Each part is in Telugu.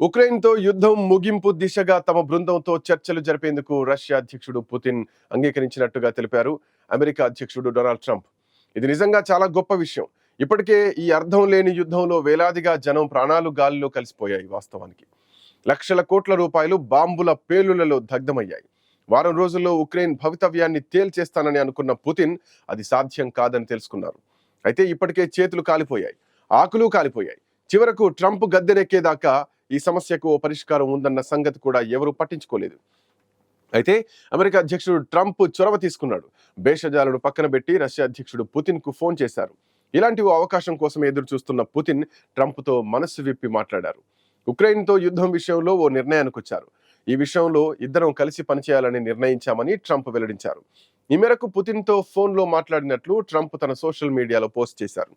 ఉక్రెయిన్తో యుద్ధం ముగింపు దిశగా తమ బృందంతో చర్చలు జరిపేందుకు రష్యా అధ్యక్షుడు పుతిన్ అంగీకరించినట్టుగా తెలిపారు అమెరికా అధ్యక్షుడు డొనాల్డ్ ట్రంప్. ఇది నిజంగా చాలా గొప్ప విషయం. ఇప్పటికే ఈ అర్థం లేని యుద్ధంలో వేలాదిగా జనం ప్రాణాలు గాలిలో కలిసిపోయాయి వాస్తవానికి. లక్షల కోట్ల రూపాయలు బాంబుల పేలులలో దగ్ధమయ్యాయి. వారం రోజుల్లో ఉక్రెయిన్ భవితవ్యాన్ని తేల్చేస్తానని అనుకున్న పుతిన్ అది సాధ్యం కాదని తెలుసుకున్నారు. అయితే ఇప్పటికే చేతులు కాలిపోయాయి ఆకులు కాలిపోయాయి. చివరకు ట్రంప్ గద్దెనెక్కేదాకా ఈ సమస్యకు ఓ పరిష్కారం ఉందన్న సంగతి కూడా ఎవరూ పట్టించుకోలేదు. అయితే అమెరికా అధ్యక్షుడు ట్రంప్ చొరవ తీసుకున్నాడు. భేషజాలను పక్కన పెట్టి రష్యా అధ్యక్షుడు పుతిన్కు ఫోన్ చేశారు. ఇలాంటి ఓ అవకాశం కోసం ఎదురు చూస్తున్న పుతిన్ ట్రంప్తో మనస్సు విప్పి మాట్లాడారు. ఉక్రెయిన్తో యుద్ధం విషయంలో ఓ నిర్ణయానికి వచ్చారు. ఈ విషయంలో ఇద్దరం కలిసి పనిచేయాలని నిర్ణయించామని ట్రంప్ వెల్లడించారు. ఈ మేరకు పుతిన్తో ఫోన్లో మాట్లాడినట్లు ట్రంప్ తన సోషల్ మీడియాలో పోస్ట్ చేశారు.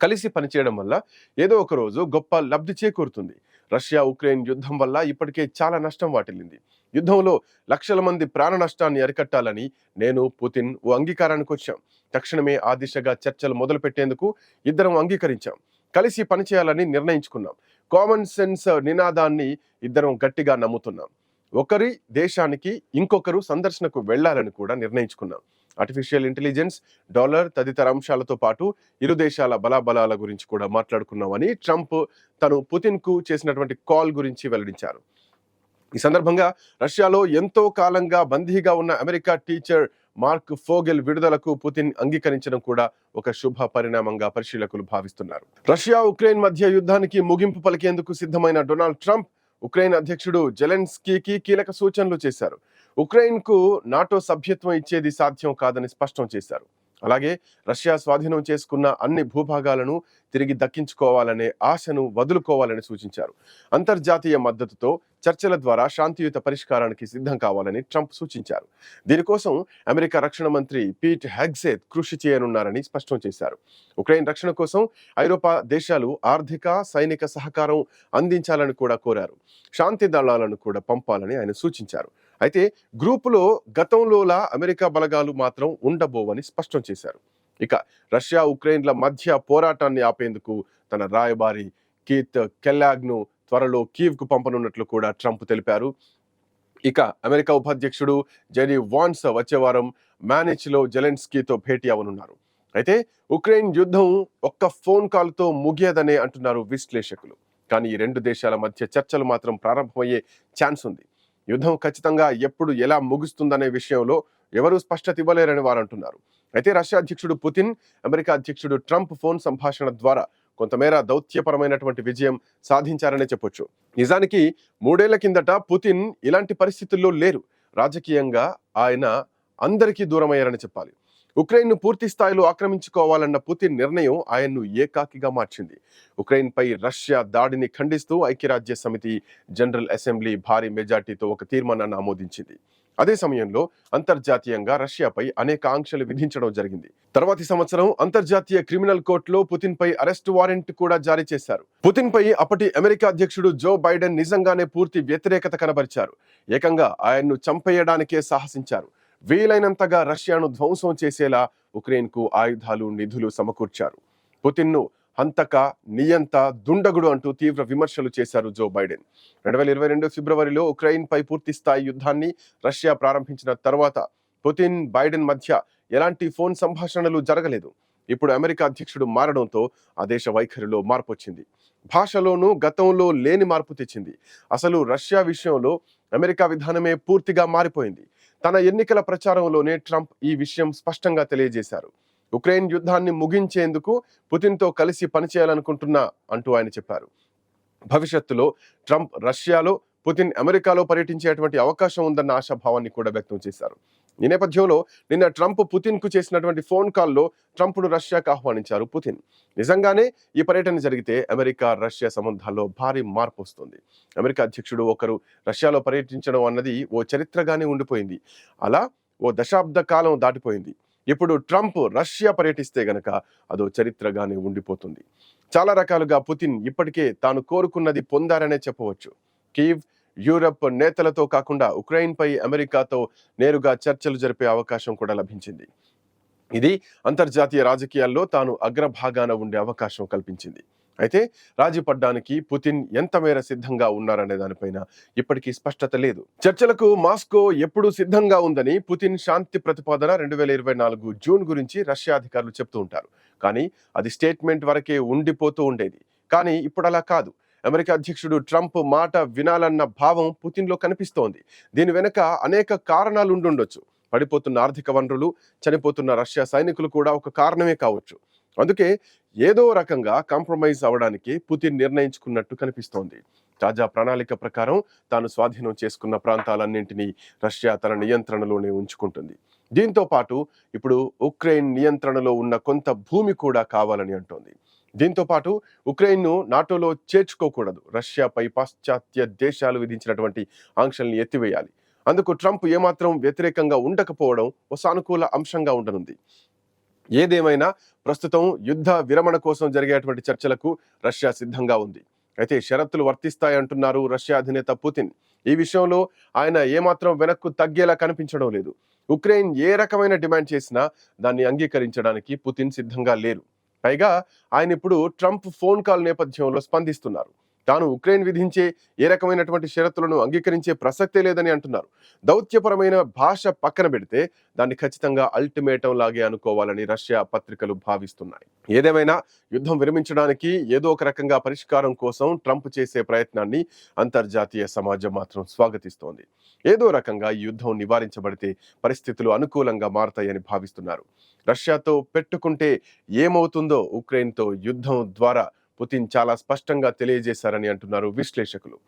కలిసి పనిచేయడం వల్ల ఏదో ఒక రోజు గొప్ప లబ్ధి చేకూరుతుంది. రష్యా ఉక్రెయిన్ యుద్ధం వల్ల ఇప్పటికే చాలా నష్టం వాటిల్లింది. యుద్ధంలో లక్షల మంది ప్రాణ నష్టాన్ని అరికట్టాలని నేను పుతిన్ ఓ అంగీకారానికి వచ్చాం. తక్షణమే ఆ దిశగా చర్చలు మొదలు పెట్టేందుకు ఇద్దరం అంగీకరించాం. కలిసి పనిచేయాలని నిర్ణయించుకున్నాం. కామన్ సెన్స్ నినాదాన్ని ఇద్దరం గట్టిగా నమ్ముతున్నాం. ఒకరి దేశానికి ఇంకొకరు సందర్శనకు వెళ్ళాలని కూడా నిర్ణయించుకున్నాం. ఆర్టిఫిషియల్ ఇంటెలిజెన్స్ డాలర్ తదితర అంశాలతో పాటు ఇరు దేశాల బలాబలాల గురించి కూడా మాట్లాడుకున్నామని ట్రంప్ తను పుతిన్కు చేసినటువంటి కాల్ గురించి వెల్లడించారు. ఈ సందర్భంగా రష్యాలో ఎంతో కాలంగా బందీగా ఉన్న అమెరికా టీచర్ మార్క్ ఫోగెల్ విడుదలకు పుతిన్ అంగీకరించడం కూడా ఒక శుభ పరిణామంగా పరిశీలకులు భావిస్తున్నారు. రష్యా ఉక్రెయిన్ మధ్య యుద్ధానికి ముగింపు పలికేందుకు సిద్ధమైన డొనాల్డ్ ట్రంప్ ఉక్రెయిన్ అధ్యక్షుడు జెలెన్స్కీకి కీలక సూచనలు చేశారు. ఉక్రెయిన్కు నాటో సభ్యత్వం ఇచ్చేది సాధ్యం కాదని స్పష్టం చేశారు. అలాగే రష్యా స్వాధీనం చేసుకున్న అన్ని భూభాగాలను తిరిగి దక్కించుకోవాలనే ఆశను వదులుకోవాలని సూచించారు. అంతర్జాతీయ మద్దతుతో చర్చల ద్వారా శాంతియుత పరిష్కారానికి సిద్ధం కావాలని ట్రంప్ సూచించారు. దీనికోసం అమెరికా రక్షణ మంత్రి పీట్ హ్యాగ్సేత్ కృషి చేయనున్నారని స్పష్టం చేశారు. ఉక్రెయిన్ రక్షణ కోసం ఐరోపా దేశాలు ఆర్థిక సైనిక సహకారం అందించాలని కూడా కోరారు. శాంతి దళాలను కూడా పంపాలని ఆయన సూచించారు. అయితే గ్రూపులో గతంలోలా అమెరికా బలగాలు మాత్రం ఉండబోవని స్పష్టం చేశారు. ఇక రష్యా ఉక్రెయిన్ల మధ్య పోరాటాన్ని ఆపేందుకు తన రాయబారి కీత్ కెల్లాగ్ను త్వరలో కీవ్కు పంపనున్నట్లు కూడా ట్రంప్ తెలిపారు. ఇక అమెరికా ఉపాధ్యక్షుడు జెనీ వాన్స్ వచ్చే వారం మ్యానిచ్ జెలెన్స్కీతో భేటీ అవనున్నారు అయితే ఉక్రెయిన్ యుద్ధం ఒక్క ఫోన్ కాల్తో ముగియదనే అంటున్నారు విశ్లేషకులు. కానీ ఈ రెండు దేశాల మధ్య చర్చలు మాత్రం ప్రారంభమయ్యే ఛాన్స్ ఉంది. యుద్ధం ఖచ్చితంగా ఎప్పుడు ఎలా ముగుస్తుందనే విషయంలో ఎవరూ స్పష్టత ఇవ్వలేరని వారు అంటున్నారు. అయితే రష్యా అధ్యక్షుడు పుతిన్ అమెరికా అధ్యక్షుడు ట్రంప్ ఫోన్ సంభాషణ ద్వారా కొంతమేర దౌత్యపరమైనటువంటి విజయం సాధించారనే చెప్పొచ్చు. నిజానికి మూడేళ్ళ కిందట పుతిన్ ఇలాంటి పరిస్థితుల్లో లేరు. రాజకీయంగా ఆయన అందరికీ దూరమయ్యారని చెప్పాలి. ఉక్రెయిన్ను పూర్తి స్థాయిలో ఆక్రమించుకోవాలన్న పుతిన్ నిర్ణయం ఆయన్ను ఏకాకిగా మార్చింది. ఉక్రెయిన్ పై రష్యా దాడిని ఖండిస్తూ ఐక్యరాజ్య సమితి జనరల్ అసెంబ్లీ భారీ మెజార్టీతో ఒక తీర్మానాన్ని ఆమోదించింది. అదే సమయంలో అంతర్జాతీయంగా రష్యాపై అనేక ఆంక్షలు విధించడం జరిగింది. తర్వాతి సంవత్సరం అంతర్జాతీయ క్రిమినల్ కోర్టులో పుతిన్ పై అరెస్ట్ వారెంట్ కూడా జారీ చేశారు. పుతిన్ పై అప్పటి అమెరికా అధ్యక్షుడు జో బైడెన్ నిజంగానే పూర్తి వ్యతిరేకత కనబరిచారు. ఏకంగా ఆయన్ను చంపేయడానికే సాహసించారు. వీలైనంతగా రష్యాను ధ్వంసం చేసేలా ఉక్రెయిన్కు ఆయుధాలు నిధులు సమకూర్చారు. పుతిన్ను హంతక నియంత దుండగుడు అంటూ తీవ్ర విమర్శలు చేశారు జో బైడెన్. రెండు వేల ఇరవై రెండు ఫిబ్రవరిలో ఉక్రెయిన్పై పూర్తి స్థాయి యుద్ధాన్ని రష్యా ప్రారంభించిన తర్వాత పుతిన్ బైడెన్ మధ్య ఎలాంటి ఫోన్ సంభాషణలు జరగలేదు. ఇప్పుడు అమెరికా అధ్యక్షుడు మారడంతో ఆ దేశ వైఖరిలో మార్పు వచ్చింది భాషలోనూ గతంలో లేని మార్పు తెచ్చింది. అసలు రష్యా విషయంలో అమెరికా విధానమే పూర్తిగా మారిపోయింది. తన ఎన్నికల ప్రచారంలోనే ట్రంప్ ఈ విషయం స్పష్టంగా తెలియజేశారు. ఉక్రెయిన్ యుద్ధాన్ని ముగించేందుకు పుతిన్తో కలిసి పనిచేయాలనుకుంటున్నా అంటూ ఆయన చెప్పారు. భవిష్యత్తులో ట్రంప్ రష్యాలో పుతిన్ అమెరికాలో పర్యటించేటువంటి అవకాశం ఉందన్న ఆశాభావాన్ని కూడా వ్యక్తం చేశారు. ఈ నేపథ్యంలో నిన్న ట్రంప్ పుతిన్కు చేసినటువంటి ఫోన్ కాల్లో ట్రంప్ను రష్యాకు ఆహ్వానించారు పుతిన్. నిజంగానే ఈ పర్యటన జరిగితే అమెరికా రష్యా సంబంధాల్లో భారీ మార్పు వస్తుంది. అమెరికా అధ్యక్షుడు ఒకరు రష్యాలో పర్యటించడం అన్నది ఓ చరిత్రగానే ఉండిపోయింది. అలా ఓ దశాబ్ద కాలం దాటిపోయింది. ఇప్పుడు ట్రంప్ రష్యా పర్యటిస్తే గనక అదో చరిత్రగానే ఉండిపోతుంది. చాలా రకాలుగా పుతిన్ ఇప్పటికే తాను కోరుకున్నది పొందారనే చెప్పవచ్చు. కీవ్ యూరప్ నేతలతో కాకుండా ఉక్రెయిన్పై అమెరికాతో నేరుగా చర్చలు జరిపే అవకాశం కూడా లభించింది. ఇది అంతర్జాతీయ రాజకీయాల్లో తాను అగ్రభాగాన ఉండే అవకాశం కల్పించింది. అయితే రాజీ పడ్డానికి పుతిన్ ఎంత మేర సిద్ధంగా ఉన్నారనే దానిపైన ఇప్పటికీ స్పష్టత లేదు. చర్చలకు మాస్కో ఎప్పుడూ సిద్ధంగా ఉందని పుతిన్ శాంతి ప్రతిపాదన రెండు వేల ఇరవై నాలుగు జూన్ గురించి రష్యా అధికారులు చెప్తూ ఉంటారు. కానీ అది స్టేట్మెంట్ వరకే ఉండిపోతూ ఉండేది. కానీ ఇప్పుడు అలా కాదు. అమెరికా అధ్యక్షుడు ట్రంప్ మాట వినాలన్న భావం పుతిన్లో కనిపిస్తోంది. దీని వెనుక అనేక కారణాలు ఉండుండొచ్చు పడిపోతున్న ఆర్థిక వనరులు చనిపోతున్న రష్యా సైనికులు కూడా ఒక కారణమే కావచ్చు. అందుకే ఏదో రకంగా కాంప్రమైజ్ అవడానికి పుతిన్ నిర్ణయించుకున్నట్టు కనిపిస్తోంది. తాజా ప్రణాళిక ప్రకారం తాను స్వాధీనం చేసుకున్న ప్రాంతాలన్నింటినీ రష్యా తన నియంత్రణలోనే ఉంచుకుంటుంది. దీంతో పాటు ఇప్పుడు ఉక్రెయిన్ నియంత్రణలో ఉన్న కొంత భూమి కూడా కావాలని అంటోంది. దీంతో పాటు ఉక్రెయిన్ను నాటోలో చేర్చుకోకూడదు. రష్యాపై పాశ్చాత్య దేశాలు విధించినటువంటి ఆంక్షల్ని ఎత్తివేయాలి. అందుకు ట్రంప్ ఏమాత్రం వ్యతిరేకంగా ఉండకపోవడం ఓ సానుకూల అంశంగా ఉండనుంది. ఏదేమైనా ప్రస్తుతం యుద్ధ విరమణ కోసం జరిగేటువంటి చర్చలకు రష్యా సిద్ధంగా ఉంది. అయితే షరతులు వర్తిస్తాయంటున్నారు రష్యా అధినేత పుతిన్. ఈ విషయంలో ఆయన ఏమాత్రం వెనక్కు తగ్గేలా కనిపించడం లేదు. ఉక్రెయిన్ ఏ రకమైన డిమాండ్ చేసినా దాన్ని అంగీకరించడానికి పుతిన్ సిద్ధంగా లేరు. పైగా ఆయన ఇప్పుడు ట్రంప్ ఫోన్ కాల్ నేపథ్యంలో స్పందిస్తున్నారు. తాను ఉక్రెయిన్ విధించే ఏ రకమైనటువంటి షరతులను అంగీకరించే ప్రసక్తే లేదని అంటున్నారు. దౌత్యపరమైన భాష పక్కన పెడితే దాన్ని ఖచ్చితంగా అల్టిమేటం లాగే అనుకోవాలని రష్యా పత్రికలు భావిస్తున్నాయి. ఏదేమైనా యుద్ధం విరమించడానికి ఏదో ఒక రకంగా పరిష్కారం కోసం ట్రంప్ చేసే ప్రయత్నాన్ని అంతర్జాతీయ సమాజం మాత్రం స్వాగతిస్తోంది. ఏదో రకంగా ఈ యుద్ధం నివారించబడితే పరిస్థితులు అనుకూలంగా మారతాయని భావిస్తున్నారు. రష్యాతో పెట్టుకుంటే ఏమవుతుందో ఉక్రెయిన్తో యుద్ధం ద్వారా పుతిన్ చాలా స్పష్టంగా తెలియజేశారని అంటున్నారు విశ్లేషకులు.